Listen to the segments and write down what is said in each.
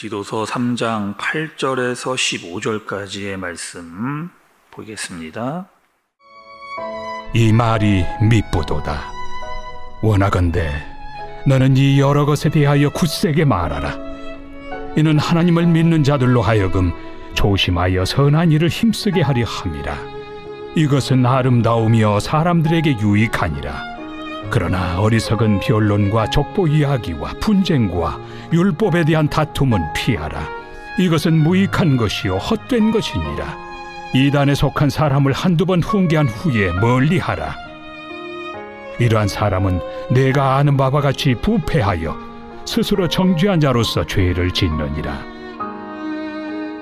디도서 3장 8절에서 15절까지의 말씀 보겠습니다. 이 말이 미쁘도다. 원하건대 너는 이 여러 것에 대하여 굳세게 말하라. 이는 하나님을 믿는 자들로 하여금 조심하여 선한 일을 힘쓰게 하려 함이라. 이것은 아름다우며 사람들에게 유익하니라. 그러나 어리석은 변론과 족보 이야기와 분쟁과 율법에 대한 다툼은 피하라. 이것은 무익한 것이요 헛된 것이니라. 이단에 속한 사람을 한두 번 훈계한 후에 멀리하라. 이러한 사람은 내가 아는 바와 같이 부패하여 스스로 정죄한 자로서 죄를 짓느니라.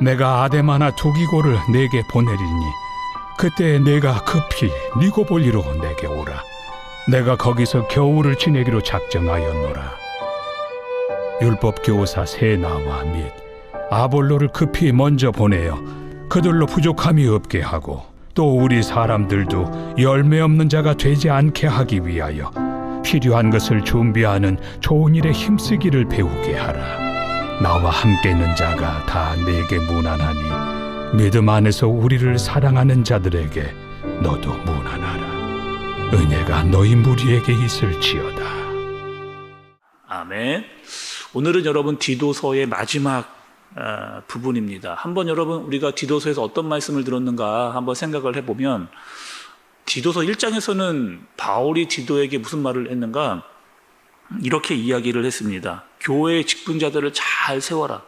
내가 아데마나 두기고를 내게 보내리니 그때 내가 급히 니고볼리로 내게 오라. 내가 거기서 겨울을 지내기로 작정하였노라. 율법 교사 세나와 및 아볼로를 급히 먼저 보내어 그들로 부족함이 없게 하고 또 우리 사람들도 열매 없는 자가 되지 않게 하기 위하여 필요한 것을 준비하는 좋은 일에 힘쓰기를 배우게 하라. 나와 함께 있는 자가 다 내게 무난하니 믿음 안에서 우리를 사랑하는 자들에게 너도 무난하라. 은혜가 너희 무리에게 있을지어다. 아멘. 오늘은 여러분 디도서의 마지막 어, 부분입니다. 한번 여러분 우리가 디도서에서 어떤 말씀을 들었는가 한번 생각을 해보면 디도서 1장에서는 바울이 디도에게 무슨 말을 했는가 이렇게 이야기를 했습니다. 교회의 직분자들을 잘 세워라.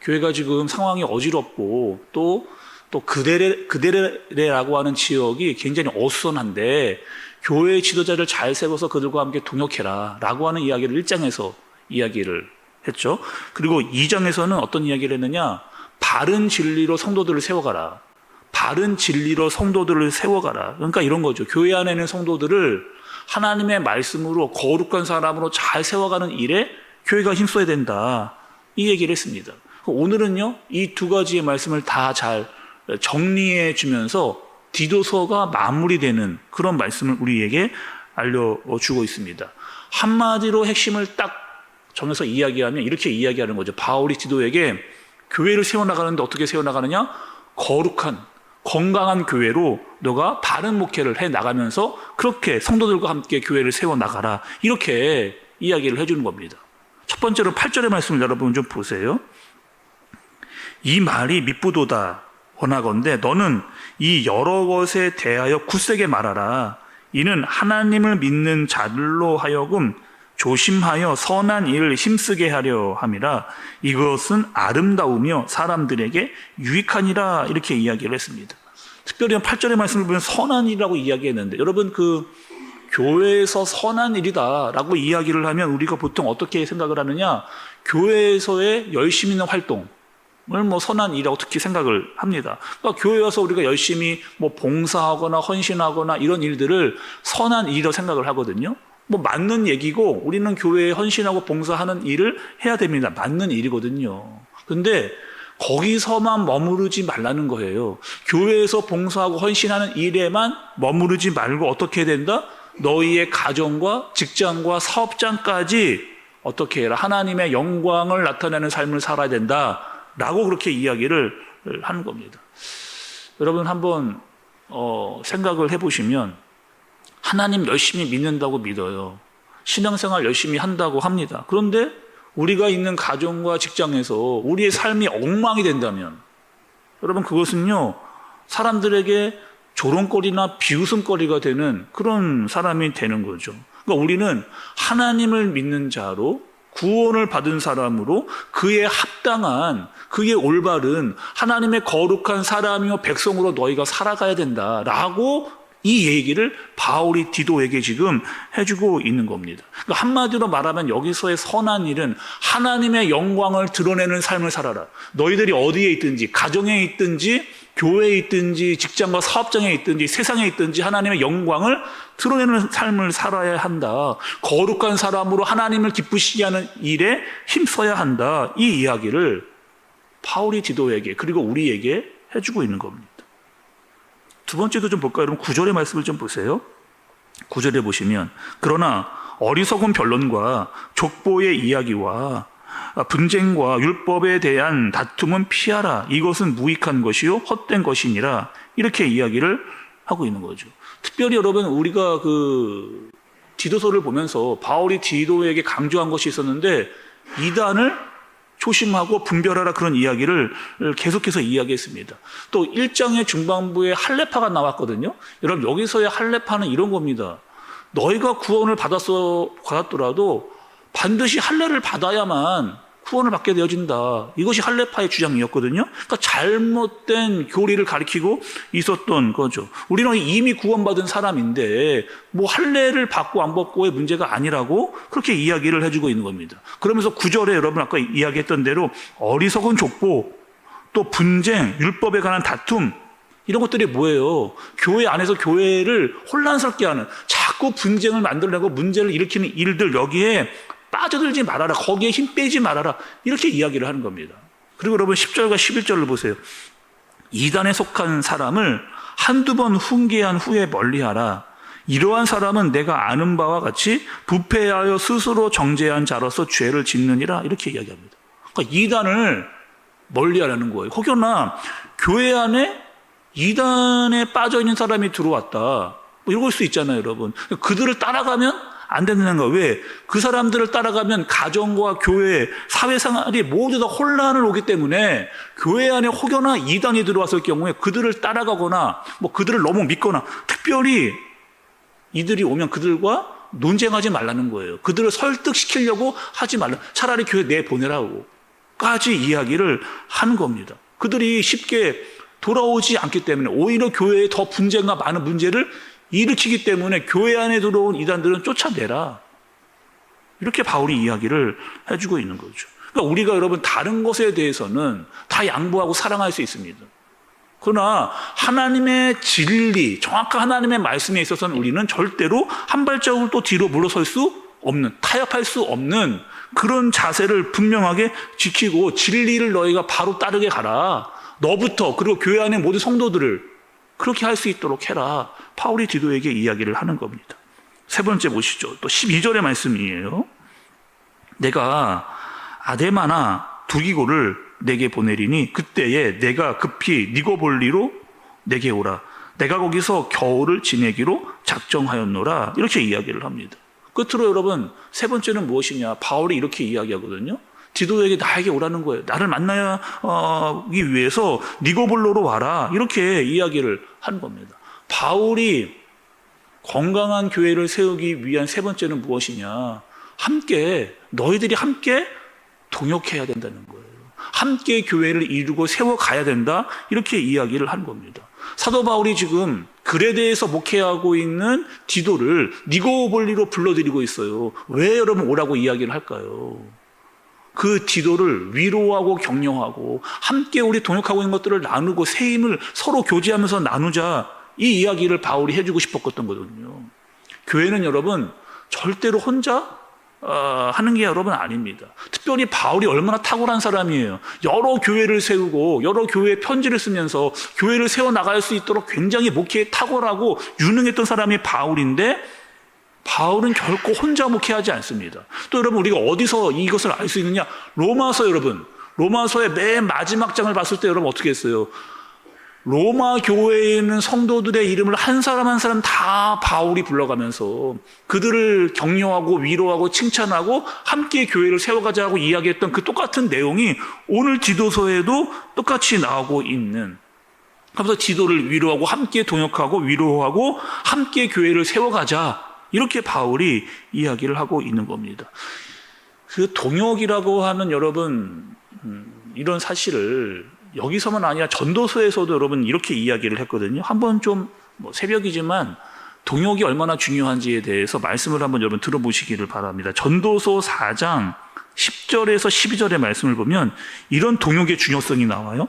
교회가 지금 상황이 어지럽고 또, 또 그대레, 그대레라고 하는 지역이 굉장히 어수선한데 교회의 지도자를 잘 세워서 그들과 함께 동역해라. 라고 하는 이야기를 1장에서 이야기를 했죠. 그리고 2장에서는 어떤 이야기를 했느냐? 바른 진리로 성도들을 세워가라. 바른 진리로 성도들을 세워가라. 그러니까 이런 거죠. 교회 안에 있는 성도들을 하나님의 말씀으로 거룩한 사람으로 잘 세워가는 일에 교회가 힘써야 된다. 이 얘기를 했습니다. 오늘은요, 이 두 가지의 말씀을 다 잘 정리해 주면서 디도서가 마무리되는 그런 말씀을 우리에게 알려주고 있습니다. 한마디로 핵심을 딱 정해서 이야기하면 이렇게 이야기하는 거죠. 바울이 디도에게 교회를 세워나가는데 어떻게 세워나가느냐? 거룩한, 건강한 교회로 너가 바른 목회를 해 나가면서 그렇게 성도들과 함께 교회를 세워나가라. 이렇게 이야기를 해주는 겁니다. 첫 번째로 8절의 말씀을 여러분 좀 보세요. 이 말이 미쁘도다 원하건대 너는 이 여러 것에 대하여 굳세게 말하라. 이는 하나님을 믿는 자들로 하여금 조심하여 선한 일을 힘쓰게 하려 함이라 이것은 아름다우며 사람들에게 유익하니라 이렇게 이야기를 했습니다. 특별히 8절의 말씀을 보면 선한 일이라고 이야기했는데 여러분 그 교회에서 선한 일이다라고 이야기를 하면 우리가 보통 어떻게 생각을 하느냐 교회에서의 열심히 있는 활동 을 뭐 선한 일이라고 특히 생각을 합니다. 그러니까 교회 와서 우리가 열심히 뭐 봉사하거나 헌신하거나 이런 일들을 선한 일이라고 생각을 하거든요. 뭐 맞는 얘기고 우리는 교회에 헌신하고 봉사하는 일을 해야 됩니다. 맞는 일이거든요. 근데 거기서만 머무르지 말라는 거예요. 교회에서 봉사하고 헌신하는 일에만 머무르지 말고 어떻게 해야 된다? 너희의 가정과 직장과 사업장까지 어떻게 해라? 하나님의 영광을 나타내는 삶을 살아야 된다. 라고 그렇게 이야기를 하는 겁니다. 여러분 한번 어, 생각을 해보시면 하나님 열심히 믿는다고 믿어요. 신앙생활 열심히 한다고 합니다. 그런데 우리가 있는 가정과 직장에서 우리의 삶이 엉망이 된다면 여러분 그것은요 사람들에게 조롱거리나 비웃음거리가 되는 그런 사람이 되는 거죠. 그러니까 우리는 하나님을 믿는 자로 구원을 받은 사람으로 그에 합 당한 그의 올바른 하나님의 거룩한 사람이요 백성으로 너희가 살아가야 된다라고 이 얘기를 바울이 디도에게 지금 해주고 있는 겁니다. 그러니까 한마디로 말하면 여기서의 선한 일은 하나님의 영광을 드러내는 삶을 살아라. 너희들이 어디에 있든지, 가정에 있든지, 교회에 있든지, 직장과 사업장에 있든지, 세상에 있든지 하나님의 영광을 드러내는 삶을 살아야 한다. 거룩한 사람으로 하나님을 기쁘시게 하는 일에 힘써야 한다. 이 이야기를 바울이 디도에게 그리고 우리에게 해주고 있는 겁니다. 두 번째도 좀 볼까요? 여러분 구절의 말씀을 좀 보세요. 구절에 보시면 그러나 어리석은 변론과 족보의 이야기와 아, 분쟁과 율법에 대한 다툼은 피하라. 이것은 무익한 것이요 헛된 것이니라. 이렇게 이야기를 하고 있는 거죠. 특별히 여러분 우리가 그 디도서를 보면서 바울이 디도에게 강조한 것이 있었는데 이단을 조심하고 분별하라 그런 이야기를 계속해서 이야기했습니다. 또 1장의 중반부에 할례파가 나왔거든요. 여러분 여기서의 할례파는 이런 겁니다. 너희가 구원을 받았어 받았더라도 반드시 할례를 받아야만 구원을 받게 되어진다. 이것이 할례파의 주장이었거든요. 그러니까 잘못된 교리를 가리키고 있었던 거죠. 우리는 이미 구원받은 사람인데 뭐 할례를 받고 안 받고의 문제가 아니라고 그렇게 이야기를 해주고 있는 겁니다. 그러면서 구절에 여러분 아까 이야기했던 대로 어리석은 족보, 또 분쟁, 율법에 관한 다툼 이런 것들이 뭐예요? 교회 안에서 교회를 혼란스럽게 하는 자꾸 분쟁을 만들려고 문제를 일으키는 일들 여기에 빠져들지 말아라. 거기에 힘 빼지 말아라. 이렇게 이야기를 하는 겁니다. 그리고 여러분 10절과 11절을 보세요. 이단에 속한 사람을 한두 번 훈계한 후에 멀리하라. 이러한 사람은 내가 아는 바와 같이 부패하여 스스로 정죄한 자로서 죄를 짓느니라. 이렇게 이야기합니다. 그러니까 이단을 멀리하라는 거예요. 혹여나 교회 안에 이단에 빠져 있는 사람이 들어왔다. 뭐 이럴 수 있잖아요, 여러분. 그들을 따라가면 안 된다는 거. 왜? 그 사람들을 따라가면 가정과 교회, 사회생활이 모두 다 혼란을 오기 때문에 교회 안에 혹여나 이단이 들어왔을 경우에 그들을 따라가거나 뭐 그들을 너무 믿거나 특별히 이들이 오면 그들과 논쟁하지 말라는 거예요. 그들을 설득시키려고 하지 말라. 차라리 교회 내 보내라고. 까지 이야기를 하는 겁니다. 그들이 쉽게 돌아오지 않기 때문에 오히려 교회에 더 분쟁과 많은 문제를 일으키기 때문에 교회 안에 들어온 이단들은 쫓아내라. 이렇게 바울이 이야기를 해주고 있는 거죠. 그러니까 우리가 여러분 다른 것에 대해서는 다 양보하고 사랑할 수 있습니다. 그러나 하나님의 진리, 정확한 하나님의 말씀에 있어서는 우리는 절대로 한 발자국을 또 뒤로 물러설 수 없는, 타협할 수 없는 그런 자세를 분명하게 지키고 진리를 너희가 바로 따르게 가라. 너부터 그리고 교회 안의 모든 성도들을 그렇게 할 수 있도록 해라. 파울이 디도에게 이야기를 하는 겁니다. 세 번째 보시죠. 또 12절의 말씀이에요. 내가 아데마나 두기고를 내게 보내리니 그때에 내가 급히 니고볼리로 내게 오라. 내가 거기서 겨울을 지내기로 작정하였노라. 이렇게 이야기를 합니다. 끝으로 여러분 세 번째는 무엇이냐? 바울이 이렇게 이야기하거든요. 디도에게 나에게 오라는 거예요. 나를 만나기 위해서 니고볼로로 와라. 이렇게 이야기를 하는 겁니다. 바울이 건강한 교회를 세우기 위한 세 번째는 무엇이냐? 함께 너희들이 함께 동역해야 된다는 거예요. 함께 교회를 이루고 세워 가야 된다. 이렇게 이야기를 한 겁니다. 사도 바울이 지금 그레데에서 목회하고 있는 디도를 니고볼리로 불러들이고 있어요. 왜 여러분 오라고 이야기를 할까요? 그 디도를 위로하고 격려하고 함께 우리 동역하고 있는 것들을 나누고 새 힘을 서로 교제하면서 나누자 이 이야기를 바울이 해주고 싶었던 거거든요. 교회는 여러분 절대로 혼자 어, 하는 게 여러분 아닙니다. 특별히 바울이 얼마나 탁월한 사람이에요. 여러 교회를 세우고 여러 교회에 편지를 쓰면서 교회를 세워 나갈 수 있도록 굉장히 목회에 탁월하고 유능했던 사람이 바울인데 바울은 결코 혼자 목회하지 않습니다. 또 여러분 우리가 어디서 이것을 알 수 있느냐? 로마서 여러분. 로마서의 맨 마지막 장을 봤을 때 여러분 어떻게 했어요? 로마 교회에 있는 성도들의 이름을 한 사람 한 사람 다 바울이 불러가면서 그들을 격려하고 위로하고 칭찬하고 함께 교회를 세워가자고 이야기했던 그 똑같은 내용이 오늘 지도서에도 똑같이 나오고 있는 그래서 지도를 위로하고 함께 동역하고 위로하고 함께 교회를 세워가자 이렇게 바울이 이야기를 하고 있는 겁니다. 그 동역이라고 하는 여러분 음, 이런 사실을 여기서만 아니라 전도서에서도 여러분 이렇게 이야기를 했거든요. 한번 좀 뭐 새벽이지만 동역이 얼마나 중요한지에 대해서 말씀을 한번 여러분 들어보시기를 바랍니다. 전도서 4장 10절에서 12절의 말씀을 보면 이런 동역의 중요성이 나와요.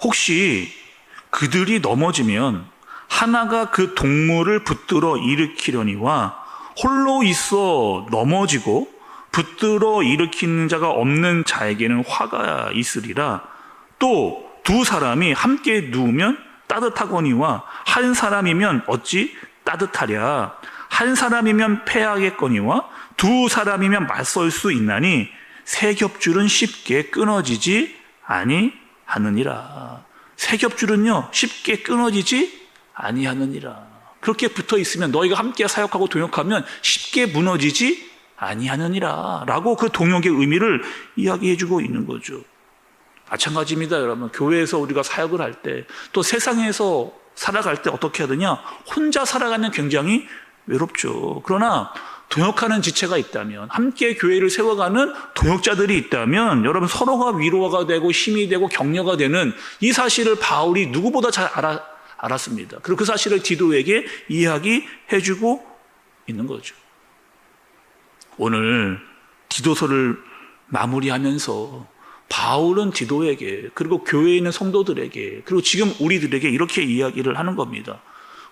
혹시 그들이 넘어지면 하나가 그 동물을 붙들어 일으키려니와 홀로 있어 넘어지고 붙들어 일으키는 자가 없는 자에게는 화가 있으리라. 또 두 사람이 함께 누우면 따뜻하거니와 한 사람이면 어찌 따뜻하랴. 한 사람이면 패하겠거니와 두 사람이면 맞설 수 있나니 세 겹줄은 쉽게 끊어지지 아니하느니라. 세 겹줄은요 쉽게 끊어지지 아니하느니라. 그렇게 붙어 있으면 너희가 함께 사역하고 동역하면 쉽게 무너지지 아니하느니라. 라고 그 동역의 의미를 이야기해 주고 있는 거죠. 마찬가지입니다, 여러분. 교회에서 우리가 사역을 할 때, 또 세상에서 살아갈 때 어떻게 하느냐? 혼자 살아가는 굉장히 외롭죠. 그러나 동역하는 지체가 있다면, 함께 교회를 세워가는 동역자들이 있다면, 여러분 서로가 위로가 되고 힘이 되고 격려가 되는 이 사실을 바울이 누구보다 잘 알아, 알았습니다. 그리고 그 사실을 디도에게 이야기해 주고 있는 거죠. 오늘 디도서를 마무리하면서 바울은 디도에게 그리고 교회에 있는 성도들에게 그리고 지금 우리들에게 이렇게 이야기를 하는 겁니다.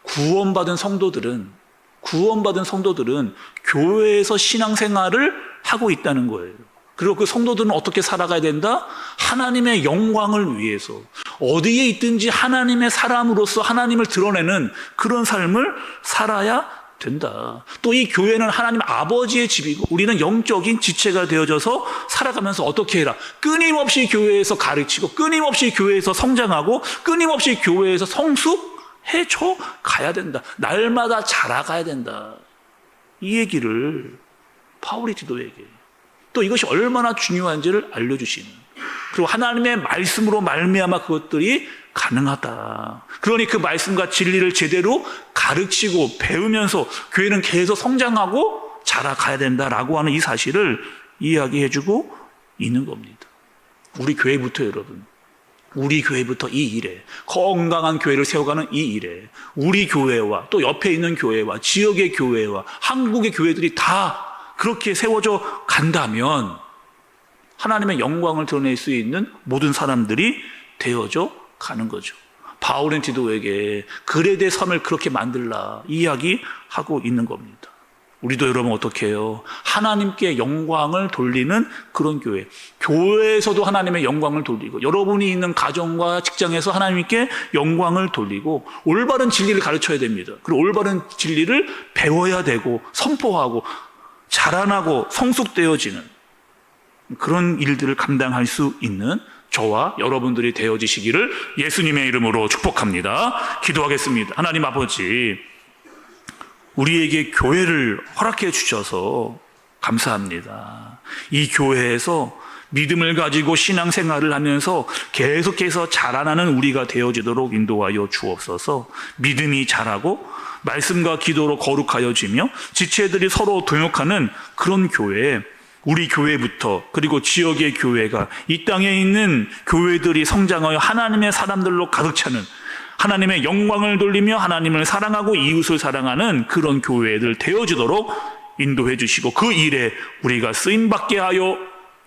구원받은 성도들은 구원받은 성도들은 교회에서 신앙생활을 하고 있다는 거예요. 그리고 그 성도들은 어떻게 살아가야 된다? 하나님의 영광을 위해서 어디에 있든지 하나님의 사람으로서 하나님을 드러내는 그런 삶을 살아야 된다. 또 이 교회는 하나님 아버지의 집이고 우리는 영적인 지체가 되어져서 살아가면서 어떻게 해라. 끊임없이 교회에서 가르치고 끊임없이 교회에서 성장하고 끊임없이 교회에서 성숙해줘 가야 된다. 날마다 자라가야 된다. 이 얘기를 파울이 디도에게 또 이것이 얼마나 중요한지를 알려주시는 그리고 하나님의 말씀으로 말미암아 그것들이 가능하다. 그러니 그 말씀과 진리를 제대로 가르치고 배우면서 교회는 계속 성장하고 자라가야 된다라고 하는 이 사실을 이야기해주고 있는 겁니다. 우리 교회부터 여러분, 우리 교회부터 이 일에 건강한 교회를 세워가는 이 일에 우리 교회와 또 옆에 있는 교회와 지역의 교회와 한국의 교회들이 다 그렇게 세워져 간다면 하나님의 영광을 드러낼 수 있는 모든 사람들이 되어져 가는 거죠. 바울은 디도에게 그레데 섬을 그렇게 만들라 이야기하고 있는 겁니다. 우리도 여러분 어떻게 해요? 하나님께 영광을 돌리는 그런 교회. 교회에서도 하나님의 영광을 돌리고, 여러분이 있는 가정과 직장에서 하나님께 영광을 돌리고, 올바른 진리를 가르쳐야 됩니다. 그리고 올바른 진리를 배워야 되고, 선포하고, 자라나고, 성숙되어지는 그런 일들을 감당할 수 있는 저와 여러분들이 되어지시기를 예수님의 이름으로 축복합니다. 기도하겠습니다. 하나님 아버지, 우리에게 교회를 허락해 주셔서 감사합니다. 이 교회에서 믿음을 가지고 신앙생활을 하면서 계속해서 자라나는 우리가 되어지도록 인도하여 주옵소서. 믿음이 자라고 말씀과 기도로 거룩하여지며 지체들이 서로 동역하는 그런 교회에 우리 교회부터 그리고 지역의 교회가 이 땅에 있는 교회들이 성장하여 하나님의 사람들로 가득 차는 하나님의 영광을 돌리며 하나님을 사랑하고 이웃을 사랑하는 그런 교회들 되어지도록 인도해 주시고 그 일에 우리가 쓰임 받게 하여